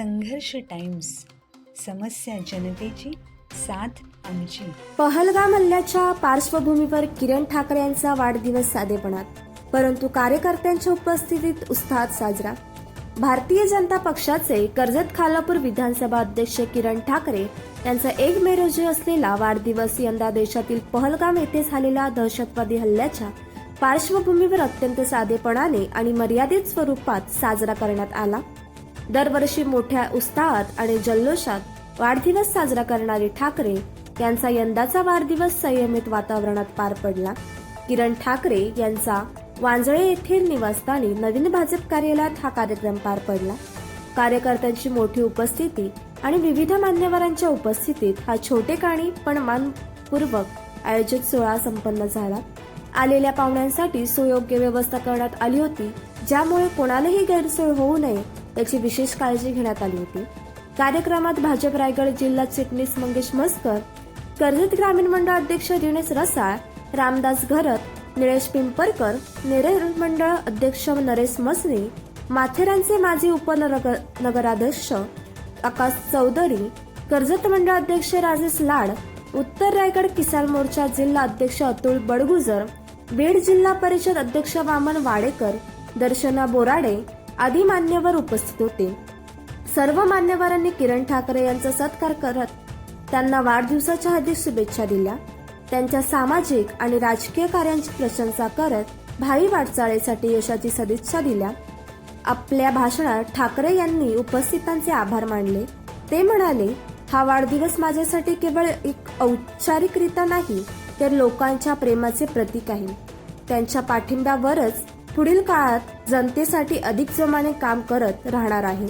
संघर्ष टाइम्स. समस्या जनतेची साथ आमची. पहलगाम हल्ल्याच्या पार्श्वभूमीवर किरण ठाकरे यांचा वाढदिवस साधेपणात. परंतु कार्यकर्त्यांच्या उपस्थितीत उत्साहात साजरा. भारतीय जनता पक्षाचे कर्जत खालापूर विधानसभा अध्यक्ष किरण ठाकरे यांचा एक मे रोजी असलेला वाढदिवस यंदा देशातील पहलगाम येथे झालेल्या दहशतवादी हल्ल्याच्या पार्श्वभूमीवर अत्यंत साधेपणाने आणि मर्यादित स्वरूपात साजरा करण्यात आला. दरवर्षी मोठ्या उत्साहात आणि जल्लोषात वाढदिवस साजरा करणारे ठाकरे यांचा यंदाचा वाढदिवस संयमित वातावरणात पार पडला. किरण ठाकरे यांचा वांजळे येथील निवासस्थानी नवीन भाजप कार्यालयात हा कार्यक्रम पार पडला. कार्यकर्त्यांची मोठी उपस्थिती आणि विविध मान्यवरांच्या उपस्थितीत हा छोटे काणी पण मानपूर्वक आयोजित सोहळा संपन्न झाला. आलेल्या पाहुण्यांसाठी सुयोग्य व्यवस्था करण्यात आली होती ज्यामुळे कोणालाही गैरसोय होऊ नये त्याची विशेष काळजी घेण्यात आली होती. कार्यक्रमात भाजप रायगड जिल्हा चिटणीस मंगेश मस्कर कर्जत ग्रामीण मंडळ अध्यक्ष दिनेश रसाळ रामदास घरत निळेश पिंपरकर नेरळ मंडळ अध्यक्ष नरेश मसनी माथेरानचे माजी उपनगराध्यक्ष आकाश चौधरी कर्जत मंडळ अध्यक्ष राजेश लाड उत्तर रायगड किसान मोर्चा जिल्हा अध्यक्ष अतुल बडगुजर बीड जिल्हा परिषद अध्यक्ष वामन वाडेकर दर्शना बोराडे आदी मान्यवर उपस्थित होते. सर्व मान्यवरांनी किरण ठाकरे यांचा सत्कार करत त्यांना वाढदिवसाच्या हार्दिक शुभेच्छा दिल्या. त्यांच्या सामाजिक आणि राजकीय कार्यांची प्रशंसा करत भावी वाटचालीसाठी यशाची सदिच्छा दिल्या. आपल्या भाषणात ठाकरे यांनी उपस्थितांचे आभार मानले. ते म्हणाले हा वाढदिवस माझ्यासाठी केवळ एक औपचारिकरित्या नाही तर लोकांच्या प्रेमाचे प्रतीक आहे. त्यांच्या पाठिंब्यावरच पुढील काळात जनतेसाठी अधिक जमाने काम करत राहणार आहे.